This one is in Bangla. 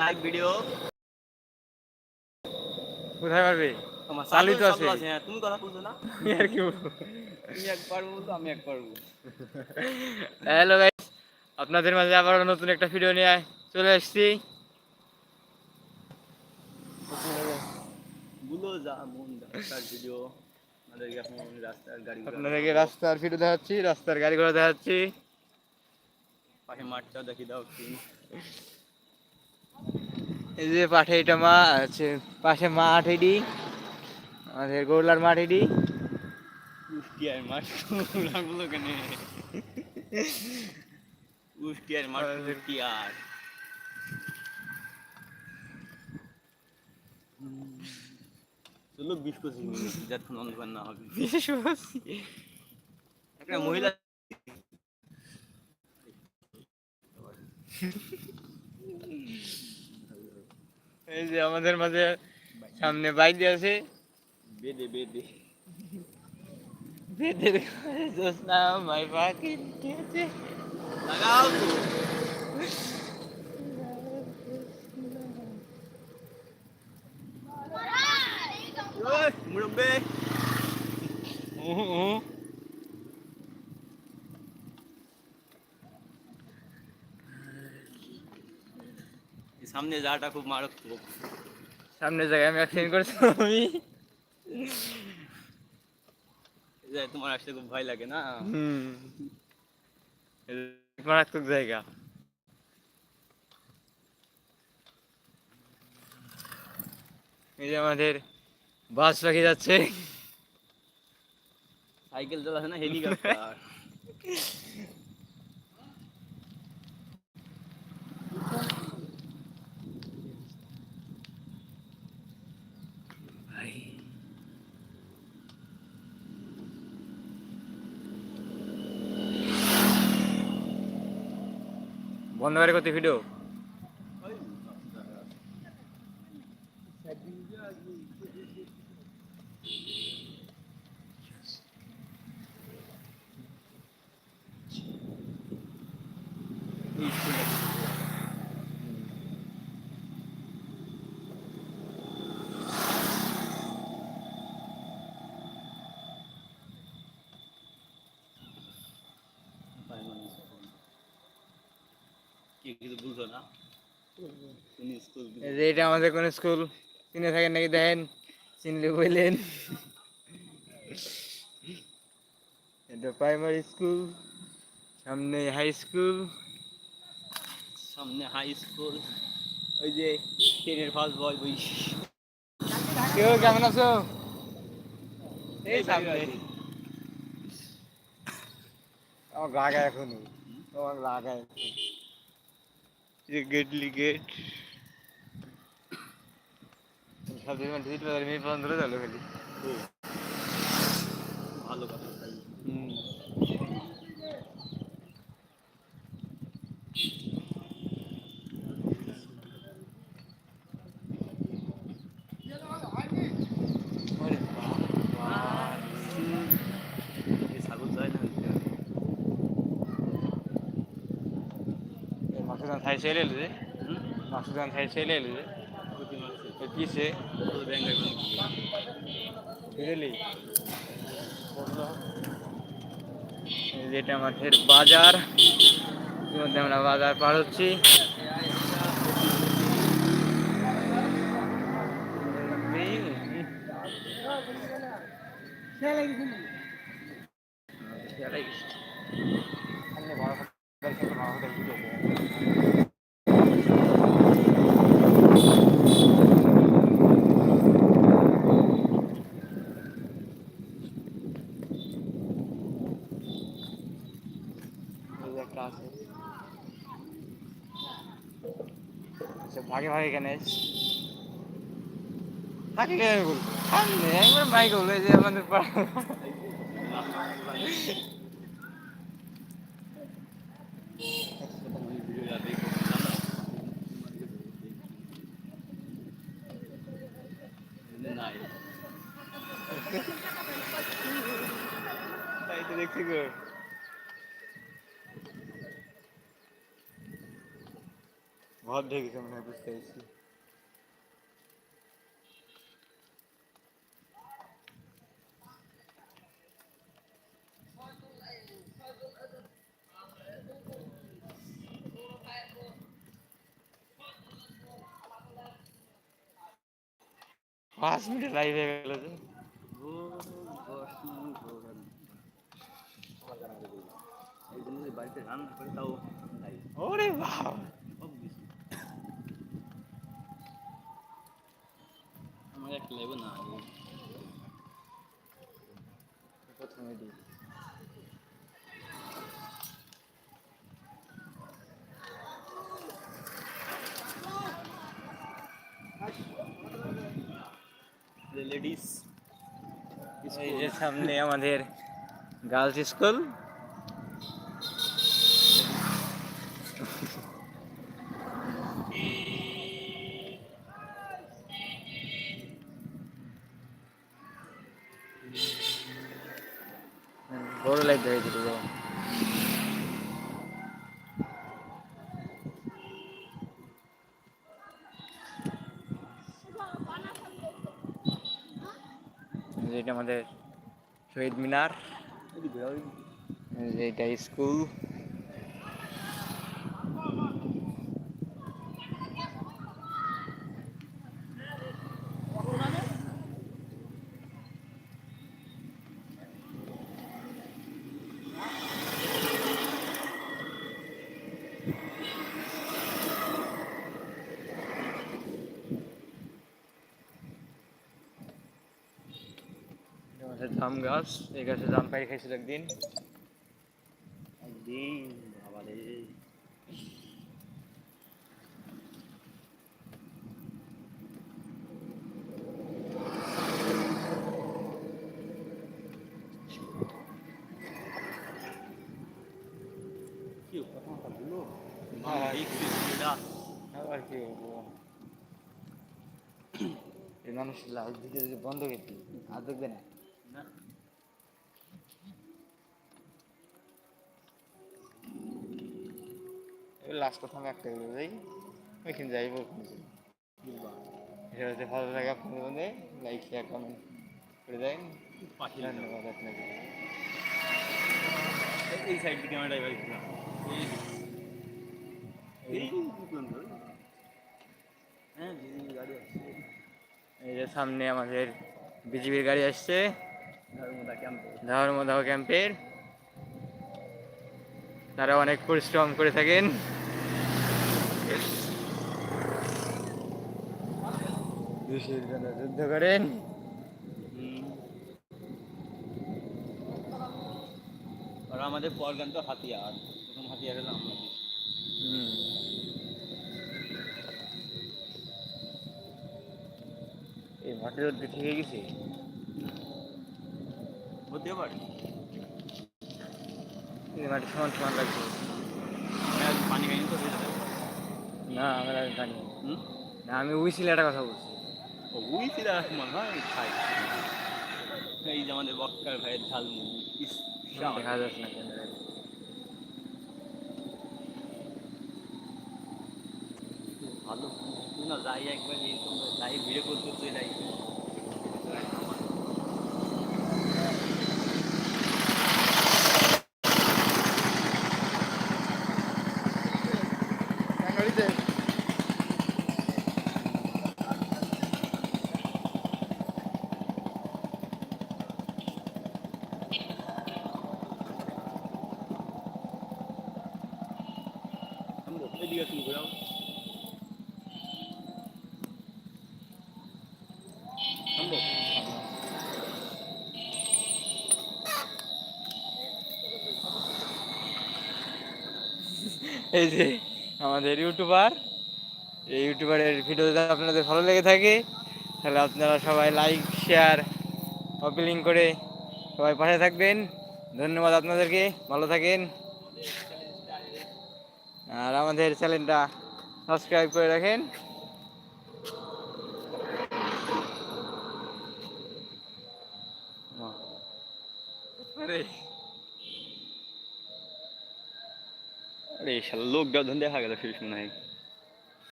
লাইভ ভিডিও কোথায় পারবে? তোমার চালুই তো আছে। হ্যাঁ তুমি কথা না? আমি আর কি বলব? তুমি একবার আমি একবার বলব। হ্যালো গাইস আপনাদের মাঝে আবার নতুন একটা ভিডিও নিয়ে চলে এসেছি। যা মন রাস্তার ভিডিও রাস্তার গাড়ি ঘোড়া আপনাদেরকে রাস্তার ভিডিও দেখাচ্ছি রাস্তার গাড়ি ঘোড়া দেখাচ্ছি। পাশে মাঠটাও দেখি দাও একটু এই যে পাঠে এটা মা, আছে পাশে মাঠ এডি আমাদের গৌলার মাঠ এডি। কুষ্টিয়ার মাঠ রাখল কেন? কুষ্টিয়ার মাঠ কুষ্টিয়ার চলো বিশ পঁচিশ অন্ধকার না হবে। মহিলা এই যে আমাদের মাঝে সামনে বাইক আছে। বেদে বেদে। বেদের জোসনা মাই পাখি আছে লাগাও মুরব্বি এই সামনে যাওয়াটা খুব মারাত্মক। সামনে জায়গায় আমি অ্যাক্সিডেন্ট করেছিলাম আমি। তোমার আসতে খুব ভয় লাগে না? মারাত্মক জায়গা। এই যে আমাদের বাস পাখি যাচ্ছে। সাইকেল চালাচ্ছে না হেলিকপ্টার বন্ধ করে করতে ভিডিও কি কিছু বুঝো না? এটা আমাদের কোন স্কুল চিনে থাকেন নাকি দেখেন? চিনলে বললেন। এটা প্রাইমারি স্কুল সামনে হাই স্কুল সামনে হাই স্কুল ওই যে টেনের ফার্স্ট বয় বই। কেউ কেমন আছো? এই সামনে। আমার লাগায় এখন। আমার লাগায় गेटली गेट मी पंधरा झालो खाली. তো কিসে তো ব্যাংকের কোনো কি? বুঝলি যেটা আমাদের বাজার ইতিমধ্যে আমরা বাজার পার হচ্ছি একটা আছে। আচ্ছা ভাগে ভাগে কেন। তাকে কেন বলব। একবার বাইক হলো যে আমাদের পাড়া নাই তাই তো দেখছি গো ভর ঢেকে গেছে মনে হয় বুঝতে পারছি পাঁচ মিনিট লাইভ হয়ে গেল যে ভোর দশ মিনিট ভোর আর আবার রান্না করে দিই। এই জন্য যে বাড়িতে রান্না लेडीज़ ये सामने हमारे गर्ल्स स्कूल যেটা আমাদের শহীদ মিনার এটা স্কুল। আমাদের জাম গাছ এই গাছে জাম পাই খাইছিল একদিন। একদিন বাবা রে। কি কথা কথা বলো। হ্যাঁ। এই আবার কি মানুষ লাল যদি বন্ধ করে দিই আর দেখবে না। লাস্ট কথা আমি একটা বলে যাই ওইখানে যাই এটা হচ্ছে ভালো লাগে আপনাদের মধ্যে লাইক শেয়ার কমেন্ট করে দেন। পাখি ধন্যবাদ আপনাকে। এই সাইড দিকে আমরা ড্রাইভার এই হ্যাঁ এই যে সামনে আমাদের বিজিবির গাড়ি আসছে। ধর্মদাহ ক্যাম্পের তারা অনেক পরিশ্রম করে থাকেন। দেশের জন্য যুদ্ধ করেন আর আমাদের পরগান তো হাতিয়ার। প্রথম হাতিয়ার আমরা। এই রোদ ঠিক হয়ে গেছে। হতে পারে। এই মাটি সমান সমান লাগছে হ্যাঁ, পানি খাইনি তো হয়ে যাবে না আমরা জানি না। আমি একটা কথা বলছি। ও উই ছিল মনে হয় খাই এই যে আমাদের বক্কার ভাইয়ের ঝালমুড়ি। ইস, দেখা যাচ্ছে না ভালো না যাই একবার এরকম যাই ভিডিও করতে করতে এদিকে তুমি ঘোরাও এই যে আমাদের ইউটিউবার, এই ইউটিউবারের ভিডিও যদি আপনাদের ভালো লেগে থাকে, তাহলে আপনারা সবাই লাইক শেয়ার লিঙ্ক করে সবাই পাশে থাকবেন। ধন্যবাদ আপনাদেরকে। ভালো থাকেন। আর আমাদের চ্যানেলটা সাবস্ক্রাইব করে রাখেন। লোক যখন দেখা গেল শেষ মনে হয়।